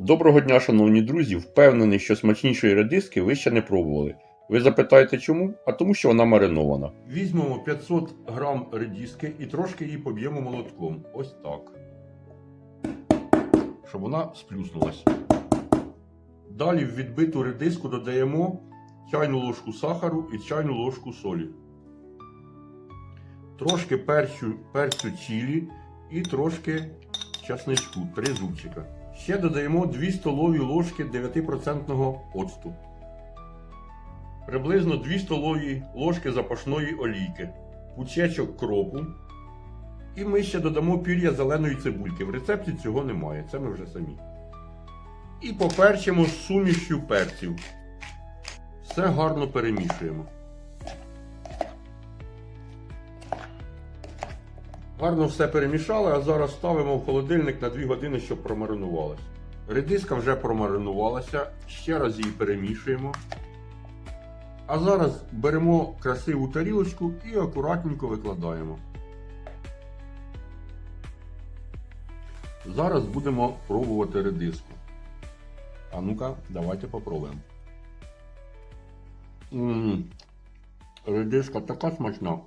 Доброго дня, шановні друзі! Впевнений, що смачнішої редиски ви ще не пробували. Ви запитаєте чому? А тому, що вона маринована. Візьмемо 500 грам редиски і трошки її поб'ємо молотком. Ось так. Щоб вона сплюснулась. Далі в відбиту редиску додаємо чайну ложку сахару і чайну ложку солі. Трошки перцю, перцю чилі і трошки часничку, 3 зубчика. Ще додаємо 2 столові ложки 9% оцту. Приблизно 2 столові ложки запашної олійки, пучечок кропу. І ми ще додамо пір'я зеленої цибульки. В рецепті цього немає, це ми вже самі. І поперчимо з сумішю перців. Все гарно перемішуємо. Гарно все перемішали, а зараз ставимо в холодильник на 2 години, щоб промаринувалась. Редиска вже промаринувалася, ще раз її перемішуємо. А зараз беремо красиву тарілочку і акуратненько викладаємо. Зараз будемо пробувати редиску. А ну-ка, давайте попробуємо. М, Редиска така смачна.